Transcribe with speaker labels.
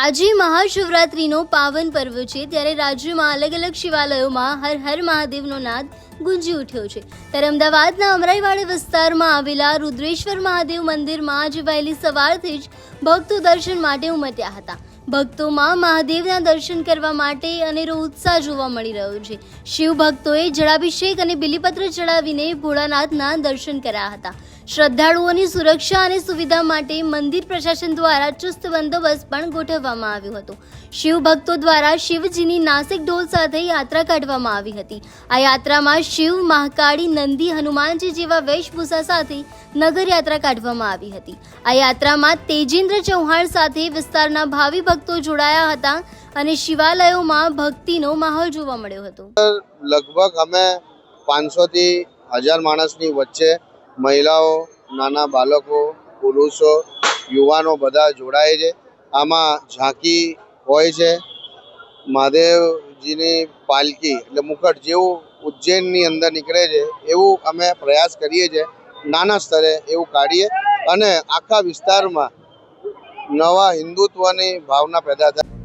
Speaker 1: આજે મહાશિવરાત્રિનો પાવન પર્વ છે, ત્યારે રાજ્યમાં અલગ અલગ શિવાલયોમાં હર હર મહાદેવનો નાદ ગુંજી ઉઠ્યો છે. ત્યારે અમદાવાદના અમરાઈવાડી વિસ્તારમાં આવેલા રુદ્રેશ્વર મહાદેવ મંદિરમાં આજે વહેલી સવારથી જ ભક્તો દર્શન માટે ઉમટ્યા હતા. ભક્તોમાં મહાદેવના દર્શન કરવા માટે અનેરો ઉત્સાહ જોવા મળી રહ્યો છે. શિવ ભક્તોએ જળાભિષેક અને બિલીપત્ર ચડાવીને ભોળાનાથના દર્શન કર્યા હતા. શ્રદ્ધાળુઓની સુરક્ષા અને સુવિધા માટે મંદિર પ્રશાસન દ્વારા ચુસ્ત બંદોબસ્ત પણ ગોઠવવામાં આવ્યો હતો. શિવ ભક્તો દ્વારા શિવજીની નાસિક ઢોલ સાથે યાત્રા કાઢવામાં આવી હતી. આ યાત્રામાં શિવ, મહાકાળી, નંદી, હનુમાનજી જેવા વેશભૂષા સાથે નગર યાત્રા કાઢવામાં આવી હતી. આ યાત્રામાં તેજેન્દ્ર ચૌહાણ સાથે વિસ્તારના ભાવિ ભક્તો જોડાયા હતા અને શિવાલયોમાં ભક્તિનો માહોલ જોવા મળ્યો હતો.
Speaker 2: લગભગ અમે પાંચસોથી હજાર માણસની વચ્ચે મહિલાઓ, નાના બાળકો, પુરુષો, યુવાનો બધા જોડાય છે. આમાં ઝાંકી હોય છે. મહાદેવજીની પાલકી એટલે મુકટ જેવું ઉજ્જૈનની અંદર નીકળે છે, એવું અમે પ્રયાસ કરીએ છીએ. નાના સ્તરે એવું કાઢીએ અને આખા વિસ્તારમાં નવા હિન્દુત્વની ભાવના પેદા થાય.